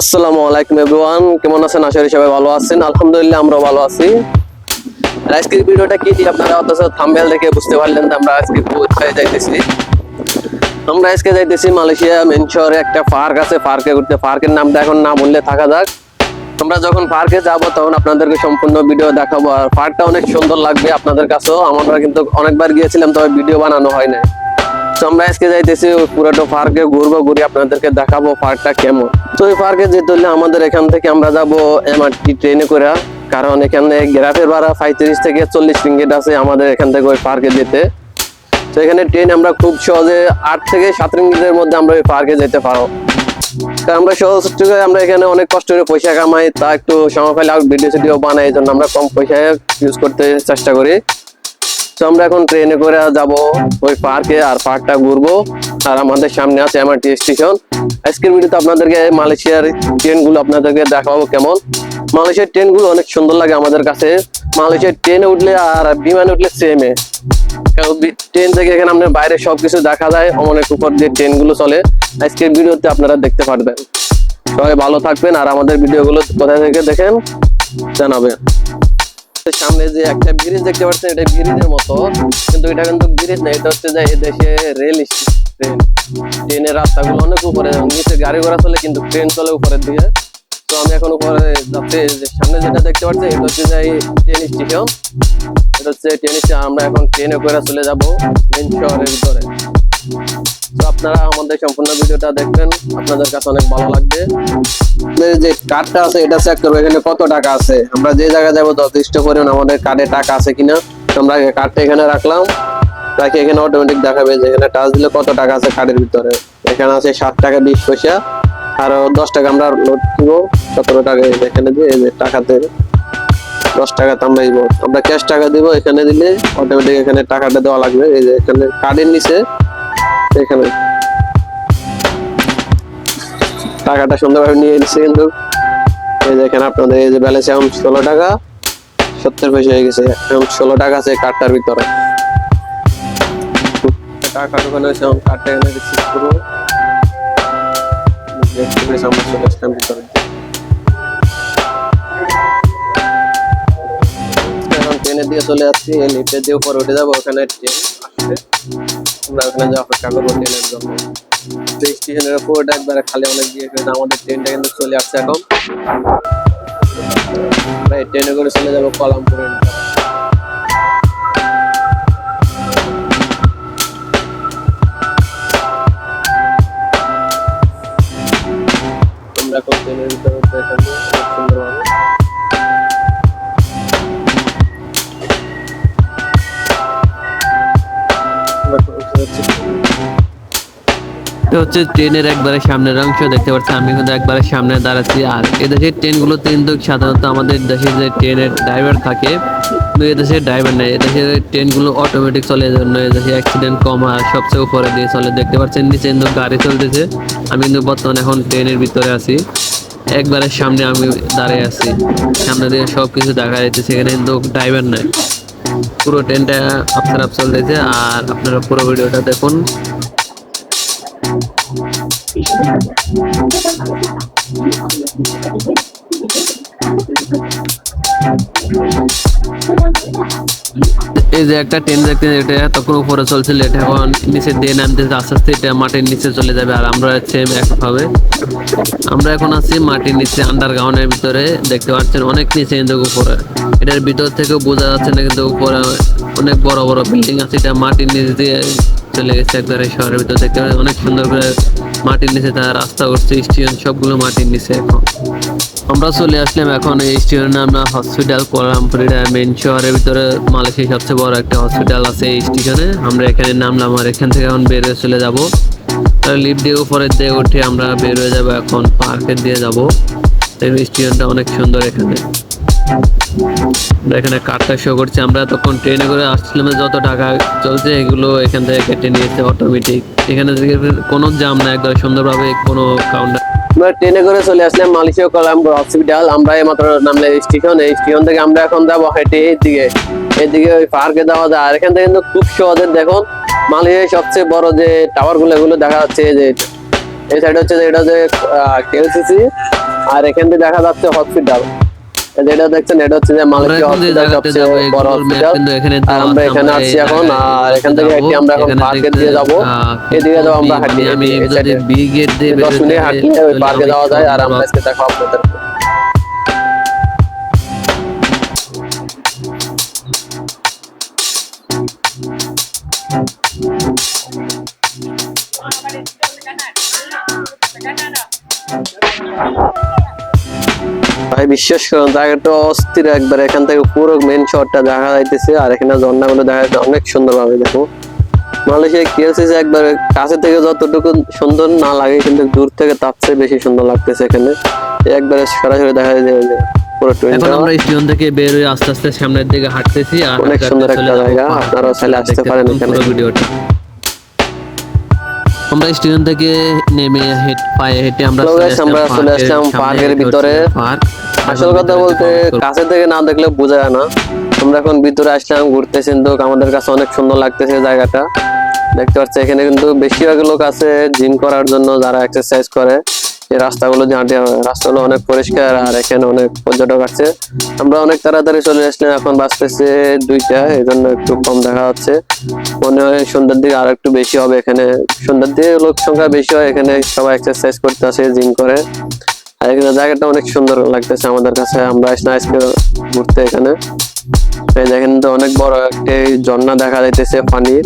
আসসালামু আলাইকুম এভরিওয়ান। কেমন আছেন? আশা করি সবাই ভালো আছেন। আলহামদুলিল্লাহ, আমরাও ভালো আছি। আজকের ভিডিওটা কি আপনারা অথচ দেখে বুঝতে পারলেন আমরা আজকে কোথায় যাইতেছি? আমরা আজকে যাইতেছি মালয়েশিয়া মেন শহরে একটা পার্ক আছে পার্কে ঘুরতে। পার্কের নামটা এখন না বললে থাকা যাক। আমরা যখন পার্কে যাব তখন আপনাদেরকে সম্পূর্ণ ভিডিও দেখাবো। আর পার্কটা অনেক সুন্দর লাগবে আপনাদের কাছেও। আমরা কিন্তু অনেকবার গিয়েছিলাম, তবে ভিডিও বানানো হয় না আমরা আজকে যাইতেছি ওই পার্কে, ঘুরবো, ঘুরে আপনাদেরকে দেখাবো পার্কটা কেমন। তো ওই পার্কে যেতে হলে আমাদের এখান থেকে আমরা যাব এমআরটি ট্রেনে করে, কারণ এখানে গ্রাফের ভাড়া পঁয়ত্রিশ থেকে চল্লিশ রিঙ্গিট আছে আমাদের এখান থেকে ওই পার্কে যেতে। তো এখানে ট্রেন আমরা খুব সহজে আট থেকে সাত রিঙ্গিটের মধ্যে আমরা ওই পার্কে যেতে পারো। কারণ আমরা সহজ আমরা এখানে অনেক কষ্ট করে পয়সা কামাই, তা একটু সময় পেলে ভিডিও সিডিও বানাই, এই জন্য আমরা কম পয়সায় ইউজ করতে চেষ্টা করি। তো আমরা এখন ট্রেনে করে যাব, ওই পার্কে আর পার্কটা ঘুরবো। আর আমাদের সামনে আছে এমআরটি স্টেশন আজকের ভিডিওতে আপনাদেরকে মালয়েশিয়ার ট্রেনগুলো আপনাদেরকে দেখাবো কেমন। মালয়েশিয়ার ট্রেনগুলো অনেক সুন্দর লাগে আমাদের কাছে। মালয়েশিয়ার ট্রেনে উঠলে আর বিমানে উঠলে সেমে ট্রেন থেকে এখানে আপনার বাইরে সবকিছু দেখা যায় অনেক উপর দিয়ে ট্রেনগুলো চলে। আজকের ভিডিওতে আপনারা দেখতে পারবেন। সবাই ভালো থাকবেন, আর আমাদের ভিডিওগুলো কোথা থেকে দেখেন, জানাবেন। সামনে যে একটা ব্রিজ দেখতে পাচ্ছেন, এটা ব্রিজের মতো। কিন্তু এটা কিন্তু ব্রিজ না, এটা হচ্ছে যে দেশে রেল ট্রেন ট্রেনের রাস্তাগুলো অনেক উপরে, নিচে গাড়ি ঘোড়া চলে, কিন্তু ট্রেন চলে উপরের দিকে। তো আমি এখন উপরে যাচ্ছি সামনে যেটা দেখতে পাচ্ছি এটা হচ্ছে যে ট্রেন স্টেশন এটা হচ্ছে ট্রেন স্টেশন আমরা এখন ট্রেনে করে চলে যাব মেন শহরের ভিতরে। তো আপনারা আমাদের সম্পূর্ণ ভিডিওটা দেখবেন। আপনাদের কাছে অনেক ভালো লাগবে। যে কার্ডটা আছে, এটা চেক করব। এখানে কত টাকা আছে? আমরা যে জায়গায় যাব যথেষ্ট পরিমাণ আমাদের কার্ডে টাকা আছে কিনা, আমরা কার্ডটা এখানে রাখলাম। রাখি এখানে অটোমেটিক দেখাবে যে এখানে টাচ দিলে কত টাকা আছে কার্ডের ভিতরে। এখানে আছে সাত টাকা, বিশ পয়সা। আর দশ টাকা আমরা লোড দিব। সতেরো টাকা এখানে দিয়ে টাকাতে। দশ টাকা আমরা দিব। আমরা ক্যাশ টাকা দিব। এখানে দিলে অটোমেটিক এখানে টাকাটা দেওয়া লাগবে। এই যে এখানে কার্ডের নিচে এখানে। টাকাটা সুন্দরভাবে নিয়ে এসেছে কিন্তু। এই যে এখানে আপনাদের এই যে ব্যালেন্স এখন ষোলো টাকা, সত্তর পয়সা হয়ে গেছে। এখন ষোলো টাকা আছে কার্ডটার ভিতরে। টাকা ওখানে হয়েছে, এখন কার্ডটা এখানে রিসিভ করব ভিতরে এখন দিয়ে চলে যাচ্ছি লিফটে দিয়ে উপরে উঠে যাব, ওখানে ট্রেন আসবে। আমরা ওখানে যা অপেক্ষা করব ট্রেনের জন্য। তো স্টেশনের পুরোটা একবারে খালি অনেক দিয়ে ফেলেছে আমাদের ট্রেনটা কিন্তু চলে আসছে এখন। এই ট্রেনে করে চলে যাব কলামপুরে হচ্ছে ট্রেনের একবারে সামনের অংশ, দেখতে পাচ্ছি আমি কিন্তু একবারে সামনে দাঁড়াচ্ছি। আর এদেশের ট্রেনগুলোতে কিন্তু সাধারণত আমাদের দেশে যে ট্রেনের ড্রাইভার থাকে, কিন্তু এদেশে ড্রাইভার নেই। এদেশের ট্রেনগুলো অটোমেটিক চলে জন্য এদেশে অ্যাক্সিডেন্ট কম আর সবচেয়ে উপরে দিয়ে চলে। দেখতে পাচ্ছেন নিচে কিন্তু গাড়ি চলতেছে। আমি কিন্তু বর্তমানে এখন ট্রেনের ভিতরে আছি। একবারে সামনে আমি দাঁড়িয়ে আছি। সামনে দিয়ে সব কিছু দেখা যাচ্ছে সেখানে কিন্তু ড্রাইভার নাই। পুরো ট্রেনটা আফসার চলতেছে, আর আপনারা পুরো ভিডিওটা দেখুন। Thank you. এই যে একটা ট্রেন দেখতে এটা তখন উপরে চলছিল এটা এখন নিচে দিয়ে নামতেছে আস্তে আস্তে এটা মাটির নিচে চলে যাবে, আর আমরা সেম একভাবে। আমরা এখন আছি মাটির নিচে আন্ডারগ্রাউন্ডের ভিতরে, দেখতে পাচ্ছেন অনেক নিচে কিন্তু উপরে। এটার ভিতর থেকে বোঝা যাচ্ছে না কিন্তু উপরে অনেক বড় বড় বিল্ডিং আছে, এটা মাটির নিচ দিয়ে চলে গেছে একবারে শহরের ভিতর, দেখতে অনেক সুন্দর করে মাটির নিচে তার রাস্তা করছে স্টেশন সবগুলো মাটির নিচে এখন। আমরা চলে আসলাম এখন এই স্টেশনের নাম না হসপিটাল কোয়ালালামপুর মেন শহরের ভিতরে মালয়েশিয়ার সবচেয়ে বড় একটা হসপিটাল আছে এই স্টেশনে। আমরা এখানে নামলাম আর এখান থেকে এখন বের হয়ে চলে যাব। লিফট দিয়ে উপরে দিয়ে উঠে আমরা বের হয়ে যাব এখন পার্কের দিয়ে যাব। এই স্টেশনটা অনেক সুন্দর এখানে। এখানে কার্ডটা শো করছে। আমরা তখন ট্রেনে করে আসছিলাম যত টাকা চলছে এগুলো এখান থেকে কেটে নিয়েছে অটোমেটিক এখানে কোনো জাম না, একদম সুন্দরভাবে কোনো কাউন্টার ট্রেনে করে চলে আসলাম মালয়েশিয়া কলাম হসপিটাল। আমরা এই মাত্র নামলে স্টেশন, এই স্টেশন থেকে আমরা এখন যাব হেঁটে এদিকে এদিকে ওই পার্কে যাওয়া যায়। আর এখান থেকে কিন্তু খুব সহজে দেখুন, মালয়েশিয়ার সবচেয়ে বড় যে টাওয়ারগুলো এগুলো দেখা যাচ্ছে যে, এই সাইড হচ্ছে যে এটা হচ্ছে কেএলসিসি আর এখান থেকে দেখা যাচ্ছে হসপিটাল। যেটা দেখছেন এটা হচ্ছে যে এখন হসপিটাল সবচেয়ে বড় হসপিটাল কিন্তু এখানে আর আমরা এখানে আছি এখন আর এখান থেকে হেঁটে আমরা এখন এখানে পার্কে দিয়ে যাব। এদিকে যাব আমরা হাঁটি আমি দশ মিনিট হাঁটলে ওই পার্কে যাওয়া যায় আর আমরা আজকে দেখো আপনাদের ভাই বিশ্বাস করুন জায়গাটা অস্থির একবার। এখান থেকে পুরো মেন শহরটা দেখা যাইতেছে আর এখানে ঝর্ণাগুলো দেখা যাচ্ছে অনেক সুন্দর ভাবে দেখো। মালয়েশিয়া কেএলসিসি একবার কাছে থেকে যতটুকু সুন্দর না লাগে কিন্তু দূর থেকে তার চেয়ে বেশি সুন্দর লাগতেছে এখানে। একবারে সরাসরি দেখা যায় যে পুরো এখন আমরা স্টেশন থেকে বের হয়ে আস্তে আস্তে সামনের দিকে হাঁটতেছি আর অনেক সুন্দর একটা জায়গা, পাহাড়। আপনারাও চাইলে আসতে পারেন এখানে। ভিডিওটা। আমরা স্টেশন থেকে নেমে হেঁটে পায়ে হেঁটে আমরা আমরা চলে আসলাম পার্কের ভিতরে। আসল কথা বলতে কাছে থেকে না দেখলে বোঝা যায় না। আমরা এখন ভিতরে আসলাম ঘুরতেছেন তো আমাদের কাছে অনেক সুন্দর লাগতেছে জায়গাটা। দেখতে পাচ্ছি, এখানে কিন্তু বেশিরভাগ লোক আছে জিম করার জন্য যারা এক্সারসাইজ করে। এই রাস্তাগুলো হাঁটে রাস্তাগুলো অনেক পরিষ্কার আর এখানে অনেক পর্যটক আছে। আমরা অনেক তাড়াতাড়ি চলে আসলাম, এখন বাঁচতেছে দুইটা এই জন্য একটু কম দেখা যাচ্ছে মনে হয় সন্ধ্যার দিকে আরও একটু বেশি হবে এখানে। সন্ধ্যার দিকে লোক সংখ্যা বেশি হয়, এখানে সবাই এক্সারসাইজ করতে আসে জিম করে। আর এখানে জায়গাটা অনেক সুন্দর লাগতেছে আমাদের কাছে, আমরা আসলাম আজকে ঘুরতে এখানে। দেখেন তো অনেক বড় একটি ঝর্ণা দেখা যাইতেছে পানির।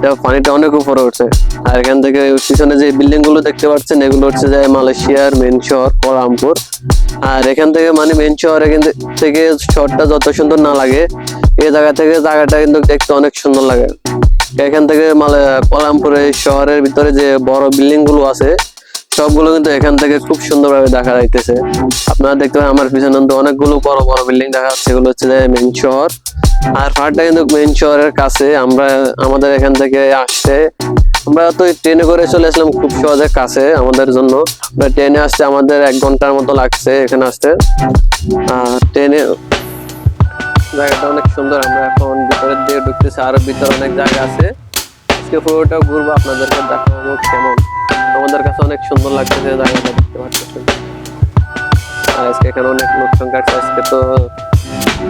দেখো পানিটা অনেক উপরে উঠছে। আর এখান থেকে পিছনে যে বিল্ডিংগুলো দেখতে পাচ্ছেন, এগুলো হচ্ছে যে মালয়েশিয়ার মেন শহর করামপুর। আর এখান থেকে মানে মেন শহর এখান থেকে শহরটা যত সুন্দর না লাগে এ জায়গা থেকে জায়গাটা কিন্তু দেখতে অনেক সুন্দর লাগে। এখান থেকে মালে কোলালামপুরের শহরের ভিতরে যে বড় বিল্ডিংগুলো আছে সবগুলো কিন্তু এখান থেকে খুব সুন্দরভাবে দেখা যাইতেছে। আপনারা দেখতে পারেন আমার পিছনে কিন্তু অনেকগুলো বড় বড় বিল্ডিং দেখা যাচ্ছে। এগুলো হচ্ছে মেন শহর। আর পাহাড়টা কিন্তু মেন শহরের কাছে। আমরা আমাদের এখান থেকে আসতে, আমরা তো ট্রেনে করে চলে আসলাম খুব সহজে কাছে আমাদের জন্য। ট্রেনে আসতে আমাদের এক ঘণ্টার মতো লাগছে এখানে আসতে। আর ট্রেনে জায়গাটা অনেক সুন্দর। আমরা এখন ভিতরের দিকে ঢুকতেছি। আরও ভিতরে অনেক জায়গা আছে। আজকে পুরোটা ঘুরবো, আপনাদেরকে দেখাবো কেমন। আমাদের কাছে অনেক সুন্দর লাগতেছে জায়গাটা দেখতে পাচ্ছেন আর আজকে এখানে অনেক লোক সংখ্যা আছে আজকে তো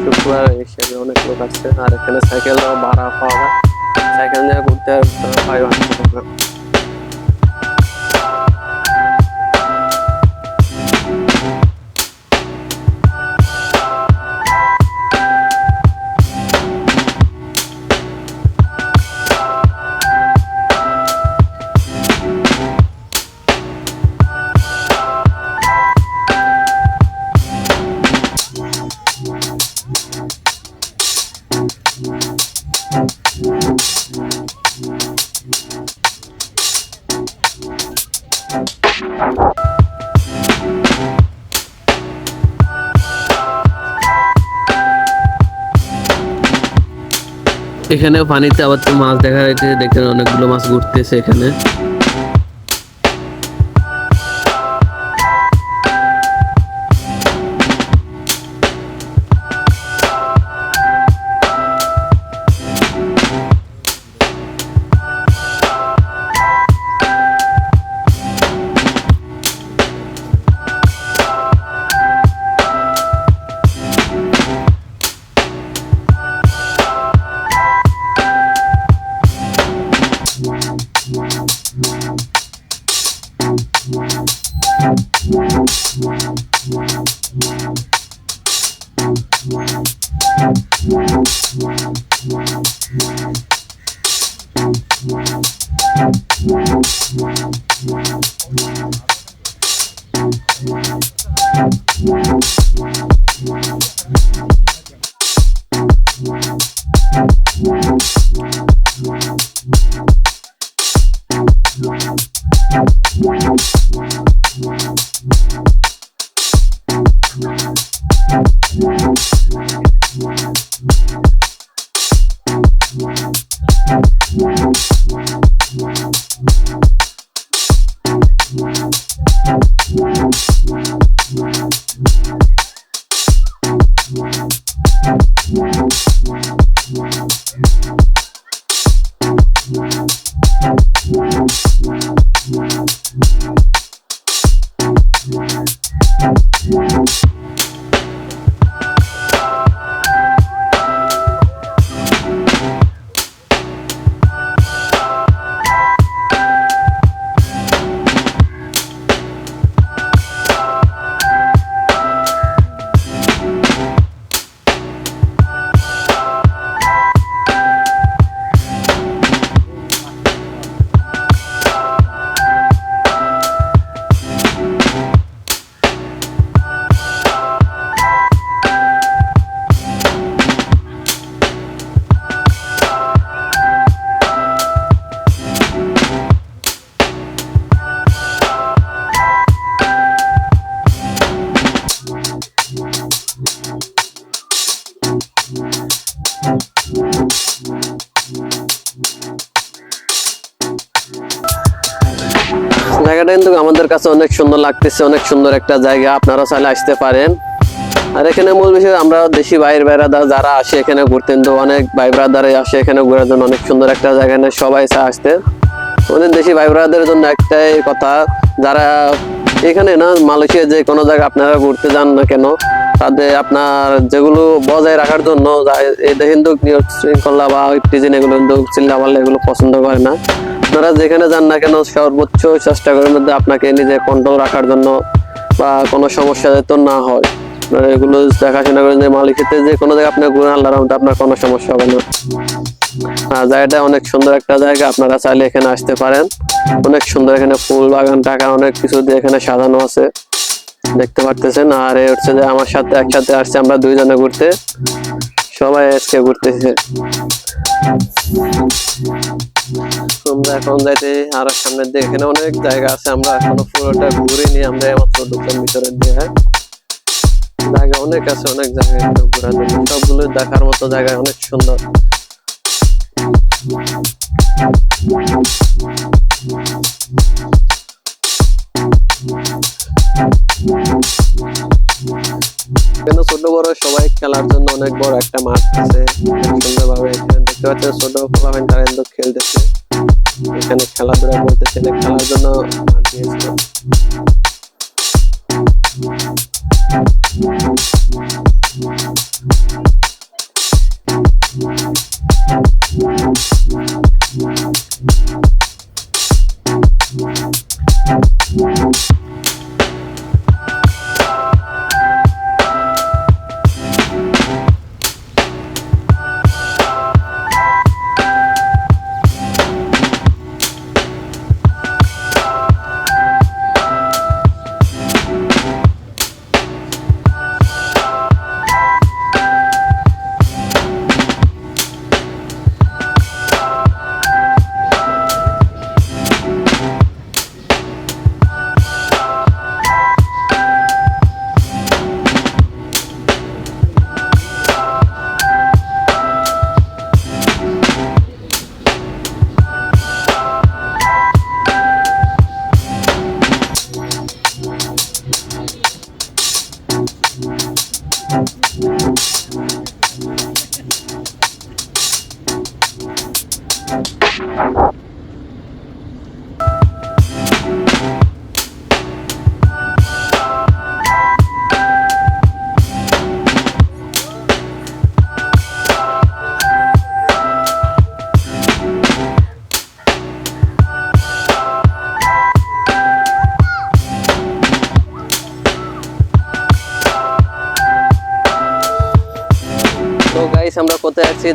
শুক্রবার হিসেবে অনেক লোক আসছে। আর এখানে সাইকেল ভাড়া পাওয়া যায়। সাইকেল নিয়ে ঘুরতে পাই এখানে পানিতে আবার তো মাছ দেখা যাচ্ছে দেখছেন অনেকগুলো মাছ ঘুরতেছে এখানে। Thank জায়গাটা কিন্তু আমাদের কাছে অনেক সুন্দর লাগতেছে, অনেক সুন্দর একটা জায়গা। আপনারা চাইলে আসতে পারেন। আর এখানে মূল বিষয়, আমরা দেশি ভাইয়ের বেড়াদার যারা আসে এখানে ঘুরতেন, তো অনেক ভাই ব্রাদারে আসে এখানে ঘোরার জন্য। অনেক সুন্দর একটা জায়গা নিয়ে সবাই চায় আসতে আমাদের দেশি ভাই ব্রাদারের জন্য একটাই কথা, যারা এখানে না, মালয়েশিয়া যে কোনো জায়গায় আপনারা ঘুরতে যান না কেন, তাদের আপনার যেগুলো বজায় রাখার জন্য কিন্তু নিয়ম শৃঙ্খলা বা ইফটিজিন এগুলো কিন্তু চিল্লাপাল্লা এগুলো পছন্দ করে না। আপনারা যেখানে যান না কেন, সর্বোচ্চ চেষ্টা করার মধ্যে আপনাকে নিজে কন্ট্রোল রাখার জন্য বা কোনো সমস্যা যাতে না হয়। আপনারা এগুলো দেখাশোনা করেন যে মালিকেতে যে কোনো জায়গায় আপনার ঘুরে আল্লাহর রহমতে আপনার কোনো সমস্যা হবে না। জায়গাটা অনেক সুন্দর একটা জায়গা, আপনারা চাইলে এখানে আসতে পারেন। অনেক সুন্দর এখানে ফুল বাগান, টাকা, অনেক কিছু দিয়ে এখানে সাজানো আছে। দেখতে পারতেছেন? আর এ হচ্ছে যে আমার সাথে, একসাথে আসছে আমরা দুইজনে ঘুরতে। সবাই আজকে ঘুরতেছে। আমরা এখন যাইতে আরও সামনের দিকে। অনেক জায়গা আছে, আমরা এখনও পুরোটা ঘুরিনি, আমরা মাত্র ঢুকলাম ভিতরের দিকে। জায়গা অনেক আছে, অনেক জায়গা জন্য। সবগুলো দেখার মতো জায়গা অনেক সুন্দর। ছোট বড় সবাই খেলার জন্য অনেক বড় একটা মাঠ আছে। সুন্দরভাবে দেখতে পাচ্ছেন ছোট পোলাপাইন তারা কিন্তু খেলতেছে। এখানে খেলাধুলা করতেছে খেলার জন্য মাঠ দিয়েছিল তো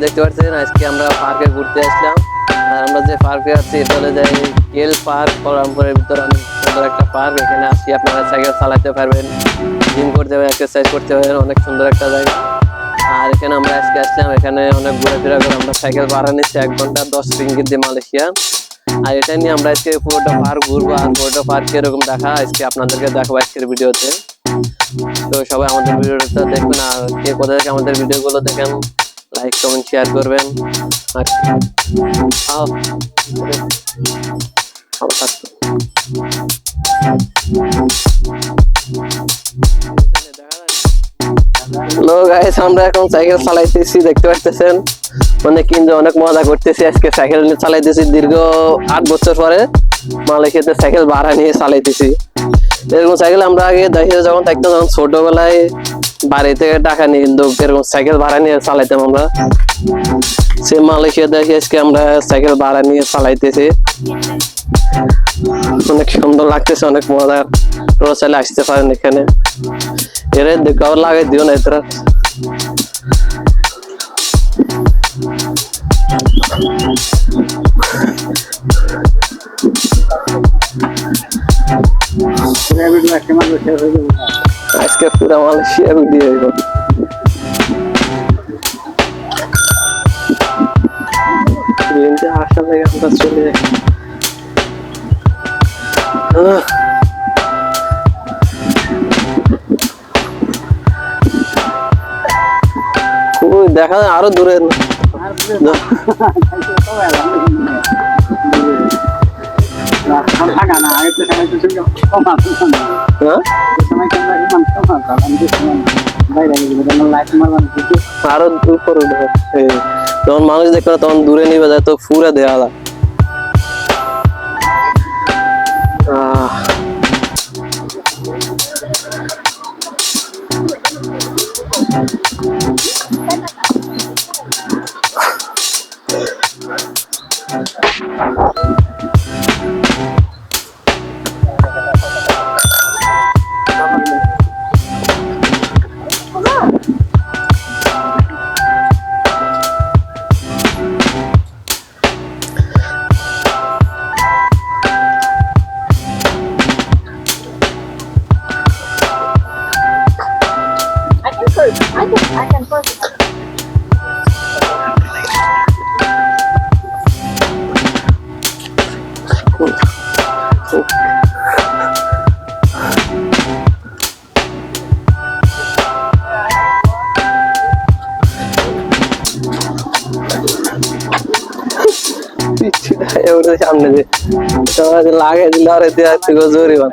দেখতে পাচ্ছেন, আজকে আমরা পার্কে ঘুরতে আসলাম। আর আমরা যে পার্কে আছি, এটা হলো যে কেল পার্ক, কলামপুরের ভিতরে অনেক সুন্দর একটা পার্ক। এখানে আসি, আপনারা সাইকেল চালাতে পারবেন, জিম করতে পারবেন এক্সারসাইজ করতে পারবেন, অনেক সুন্দর একটা জায়গা। আর এখানে আমরা আজকে আসলাম, এখানে অনেক ঘুরে ঘোরাফেরা করে আমরা সাইকেল ভাড়া নিচ্ছি, এক ঘণ্টা দশ রিঙ্গিত দিয়ে মালয়েশিয়া। আর এটা নিয়ে আমরা আজকে পুরোটা পার্ক ঘুরবো, আর পুরোটা পার্ক এরকম দেখা, আজকে আপনাদেরকে দেখাবো আজকের ভিডিওতে। তো সবাই আমাদের ভিডিওটা দেখবেন আর কে কোথা থেকে আমাদের ভিডিওগুলো দেখেন। লাইক কমেন্ট শেয়ার করবেন। আর। হ্যালো আমরা এখন সাইকেল চালাইতেছি, দেখতে পাচ্ছেন অনেক কিন্তু অনেক মজা করতেছি, আজকে সাইকেল নিয়ে চালাইতেছি দীর্ঘ আট বছর পরে। মালয়েশিয়াতে সাইকেল ভাড়া নিয়ে চালাইতেছি। এরকম সাইকেল আমরা আগে দেখি যখন থাকতাম, যখন ছোটবেলায় বাড়ি থেকে টাকা নিয়ে কিন্তু এরকম সাইকেল ভাড়া নিয়ে চালাইতাম আমরা। সে মালয়েশিয়া আজকে আমরা সাইকেল ভাড়া নিয়ে চালাইতেছি। অনেক সুন্দর লাগতেছে, অনেক মজা তোরা চাইলে আসতে পারেন এখানে। এরে দেখাও লাগাই দিও না এতরা আজকে পুরা মালয়েশিয়া ভিডিও হইব ট্রেনটা আসার থেকে আমরা চলে যাই। দেখা যায় আরও দূরে না। আরও যখন মানুষ দেখবে না, তখন দূরে নিবে যায় তো ফুরে দেওয়ালা আহ। I Thank you. লাগে দেয়া থেকে জোরে বান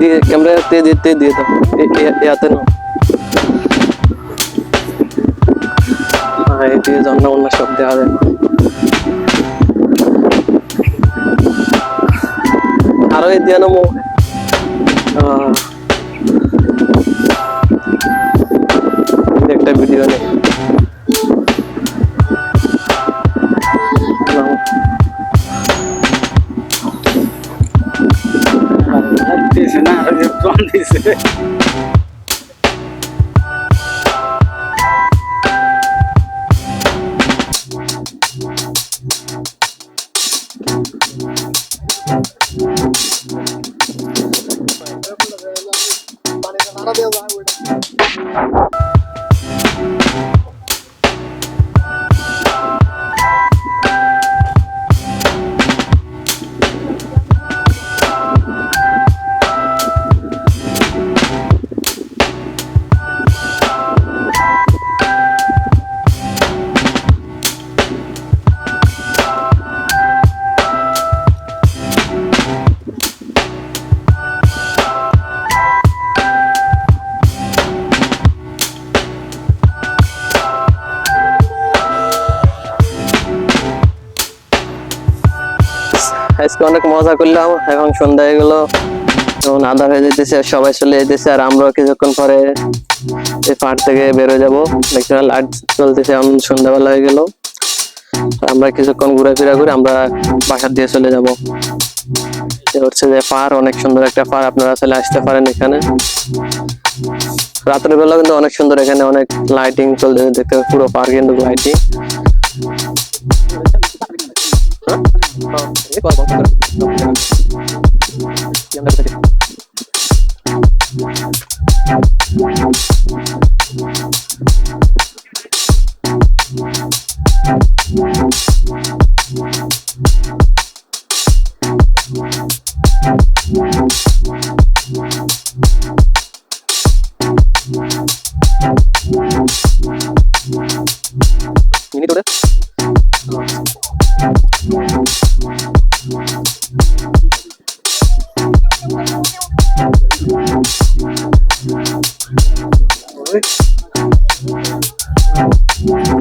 दिए कैमरा ते। ते ये ये आते ना। हाँ ये जानना शब्द आ रहे আরো এই দিয়ে না মো আহ। একটা ভিডিও নেই নাও। দিছে না আর কোন দিছে আজকে অনেক মজা করলাম, এখন সন্ধ্যা হয়ে গেলো। এখন আধা হয়ে যেতেছে আর সবাই চলে যেতেছে আর আমরাও কিছুক্ষণ পরে এই পাহাড় থেকে বেরো যাব। দেখতে লাইট চলতেছে এখন সন্ধ্যাবেলা হয়ে গেল। আমরা কিছুক্ষণ ঘোরাফেরা করে আমরা বাসার দিয়ে চলে যাব। হচ্ছে যে পাহাড়, অনেক সুন্দর একটা পাহাড়, আপনারা চলে আসতে পারেন এখানে। রাতের বেলা কিন্তু অনেক সুন্দর, এখানে অনেক লাইটিং চলতেছে, দেখতে পুরো পাহাড় কিন্তু লাইটিং মিনিট Wow.